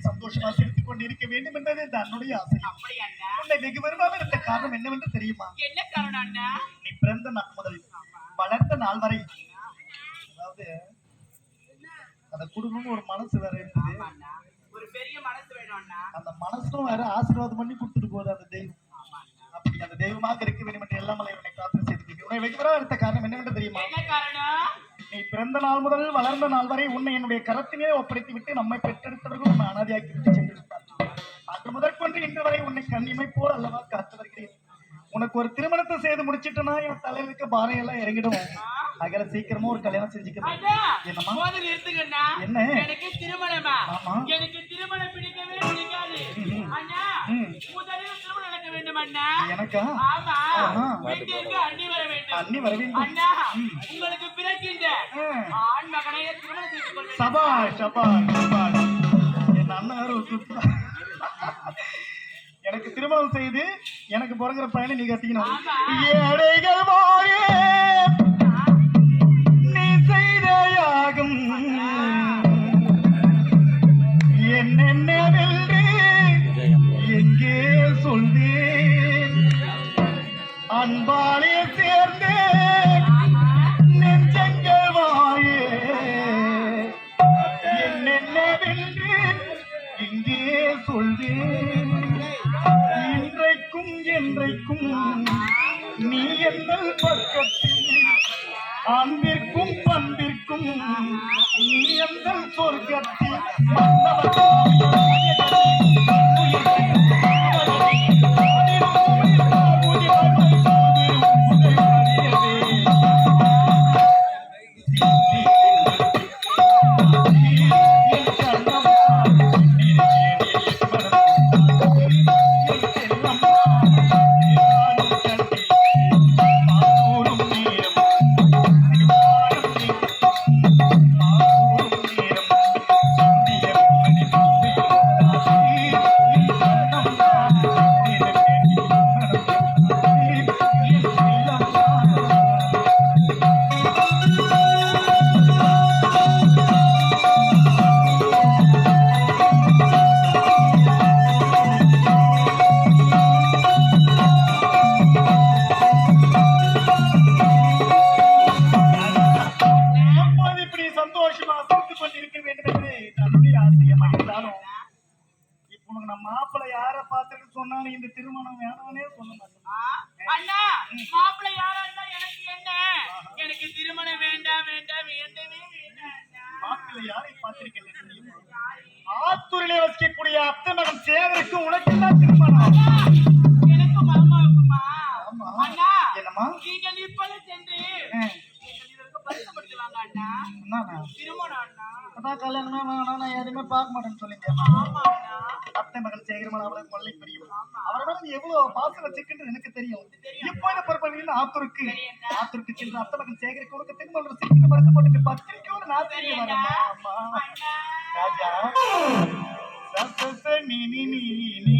எப்படி சந்தோஷமா சிரித்துக் கொண்டு இருக்க வேண்டும் என்பது தன்னுடைய ஆசை. உன்னை வெகு விரும்பாமல் இருந்த காரணம் என்னவென்று தெரியுமா? என்ன காரணம் நீ பிறந்த நாள் முதல் வளர்ந்த நாள் வரை அதாவது அந்த குடும்பம் ஒரு மனசு வேற அண்ணா ஒரு பெரிய மனசு வேணும் அண்ணா. அந்த மனசும் வேற ஆசீர்வாதம் பண்ணி கொடுத்துட்டு போகுது அந்த தெய்வம். அப்படி அந்த தெய்வமாக இருக்க வேண்டும் என்று எல்லாம் உன்னை காத்து செய்து உன்னை வெகு விரும்பாமல் இருந்த காரணம் என்னவென்று தெரியுமா? என்ன காரணம்? நீ பிறந்த நாள் முதல் வளர்ந்த நாள் வரை உன்னை என்னுடைய கரத்திலே ஒப்படைத்து விட்டு நம்மை பெற்றெடுத்தவர்கள் உன்னை அனாதையாக்கி விட்டு சென்றிருப்பார் அன்று முதற்கொண்டு இன்று வரை உன்னை கண்ணிமை போல் அல்லவா காத்து வருகிறேன் உனக்கு ஒரு திருமணத்தை செய்து முடிச்சிட்டனா என் தலைவருக்கு பாரம் எல்லாம் இறங்கிடும். அகல சீக்கிரமா ஒரு கல்யாணம் செஞ்சுக்கணும் என்ன? எனக்கு திருமணமா. எனக்கு திருமணம் பிடிக்கவே பிடிக்காது. ம்ம். அண்ணா ம். முதலில் திருமணம் நடக்க வேண்டும் அண்ணா. எனக்கா? ஆமா. வீட்டிற்கு அண்ணி வர வேண்டும். அண்ணி வர வேண்டும். அண்ணா உங்களுக்கு பிறக்கின்ற ஆ. ஆண் மகனை சபாஷ் சபாஷ் சபாஷ் என் அண்ணன். எனக்கு திருமணம் செய்து எனக்கு பிறகுற பையனை நீ கட்டிக்கணும். ஏழைகள் வாயே நீ செய்த யாகம் சொல்வேன் இன்றைக்கும் என்றைக்கும் நீ எங்கள் பக்கத்தில் அன்பிற்கும் நம்ம மாப்பிள்ளை யார பார்த்துட்டு சொன்னாலும் இந்த திருமணம் வேணானே சொல்ல மாட்டேன் அண்ணா மாப்பிள்ளை யாரா இருந்தா எனக்கு என்ன? எனக்கு திருமணம் வேண்டாம் வேண்டாம் வேண்டவே. மாப்பிள்ளை யாரை பார்த்திருக்கிறேன் தெரியுமா? ஆத்தூரிலே வசிக்கக்கூடிய அத்தை மகன் சேகருக்கு உனக்கு என்ன திருமணம்? எனக்கு மாமாவுக்குமா. அண்ணா என்னம்மா? நீங்கள் இப்போது சென்று திருமணம் அண்ணா. அதான் கல்யாணமே வேணாம் நான் எதுவுமே பார்க்க மாட்டேன்னு சொல்லிட்டேன் ஆமா அண்ணா. சேகரமன் அவளுக்கு கொள்ளை பிரியும் அவரை மேல நீ எவ்வளவு பாசம் வச்சிருக்கின்றது எனக்கு தெரியும் இப்போ இந்த பொறுப்பில் ஆத்தூருக்கு ஆத்தூருக்கு சென்று அத்தை மகன் சேகரிக்க உனக்கு திருமணம் சீக்கிரம் பரிசு போட்டு பத்திரிக்கையோடு நான் தெரிய அண்ணா ராஜா நீ நீ நீ நீ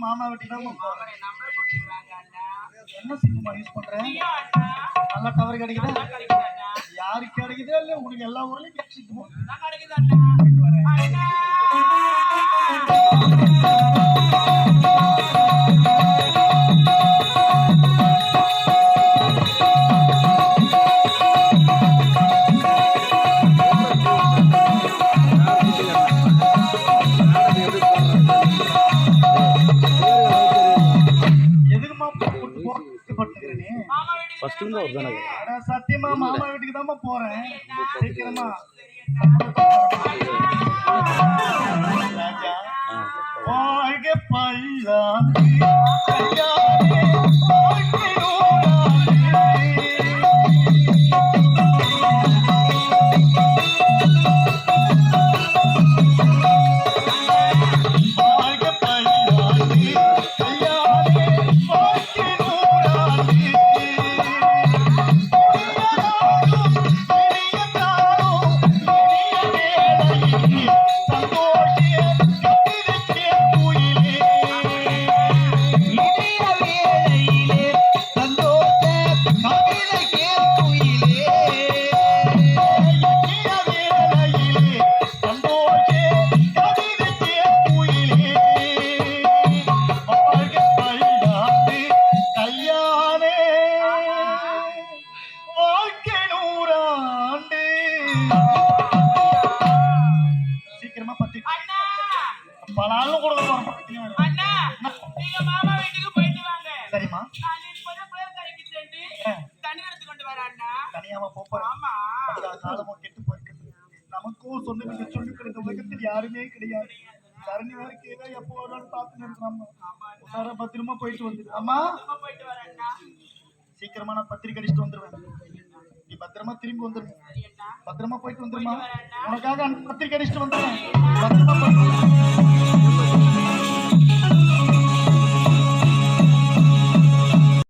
மாமா அண்ணா. என்ன சினிமா யூஸ் பண்றேன் நல்ல டவர் கிடைக்குதா? யாருக்கு கிடைக்குதோ? இல்ல உனக்கு எல்லா ஊர்லயும். நல்லா கிடைக்குது மாமா வீட்டுக்கு தானே போறீங்க? அட சத்தியமா மாமா வீட்டுக்கு தான் போறேன். சீக்கிரமா. வாழ்க பல்லாண்டு. பல போறோம். அண்ணா நீங்க மாமா வீட்டுக்கு போயிட்டு வாங்க. சரிம்மா. நான் இப்போது புயல் கரைக்கு சென்று தண்ணி எடுத்து கொண்டு வரேன் அண்ணா. தனியாவா ஆமா. காலமும் கெட்டு போயிருக்கு. நமக்கும் சொந்தம் என்று சொல்லி உலகத்தில் யாருமே கிடையாது. தரணி வேற கீழே எப்போ பார்த்துன்னு இருக்கிறாம்மா உசாரா பத்திரமா போயிட்டு வந்துடு அம்மா. சும்மா போயிட்டு வரேன் சீக்கிரமா நான் பத்திரிக்கை அடிச்சுட்டு வந்துருவேன். நீ பத்திரமா திரும்பி வந்துரு. பத்திரமா போயிட்டு வந்துருமா. உனக்காக பத்திரிக்கை அடிச்சுட்டு வந்துடுறேன். பத்திரமா போயிட்டு.